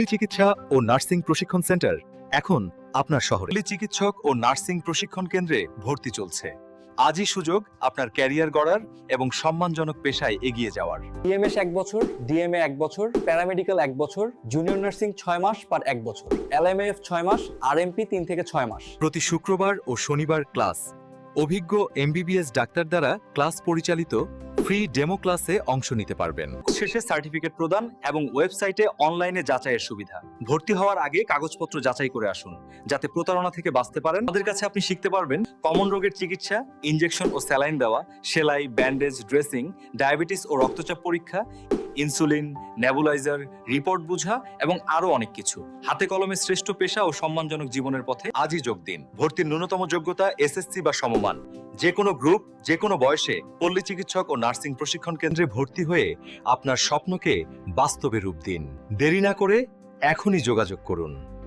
পল্লী চিকিৎসা ও নার্সিং প্রশিক্ষণ সেন্টার। এখন আপনার শহরে। পল্লী চিকিৎসক ও নার্সিং প্রশিক্ষণ কেন্দ্রে ভর্তি চলছে। আজই সুযোগ আপনার ক্যারিয়ার গড়ার এবং সম্মানজনক পেশায় এগিয়ে যাওয়ার। ডিএমএস এক বছর ডিএমএ এক বছর প্যারামেডিক্যাল এক বছর জুনিয়র নার্সিং ছয় মাস পার এক বছর। এলএমএফ ছয় মাস আর আরএমপি তিন থেকে ছয় মাস। প্রতি শুক্রবার ও শনিবার ক্লাস অভিজ্ঞ এমবিবিএস ডাক্তার দ্বারা ক্লাস পরিচালিত ফ্রি ডেমো ক্লাসে অংশ নিতে পারবেন। শেষে সার্টিফিকেট প্রদান এবং ওয়েবসাইটে অনলাইনে যাচাইয়ের সুবিধা। ভর্তি হওয়ার আগে কাগজপত্র যাচাই করে আসুন, যাতে প্রতারণা থেকে বাঁচতে পারেন। আমাদের কাছে আপনি শিখতে পারবেন কমন রোগের চিকিৎসা ইনজেকশন ও স্যালাইন দেওয়া, সেলাই ব্যান্ডেজ ড্রেসিং ডায়াবেটিস ও রক্তচাপ পরীক্ষা ইনসুলিন, নেবুলাইজার, রিপোর্ট বোঝা এবং আরও অনেক কিছু। হাতে কলমে শ্রেষ্ঠ পেশা ও সম্মানজনক জীবনের পথে আজই যোগ দিন। ভর্তির ন্যূনতম যোগ্যতা এসএসসি বা সমমান। যে কোনো গ্রুপ যে কোনো বয়সে পল্লী চিকিৎসক ও নার্সিং প্রশিক্ষণ কেন্দ্রে ভর্তি হয়ে আপনার স্বপ্নকে বাস্তবে রূপ দিন। দেরি না করে এখনই যোগাযোগ করুন।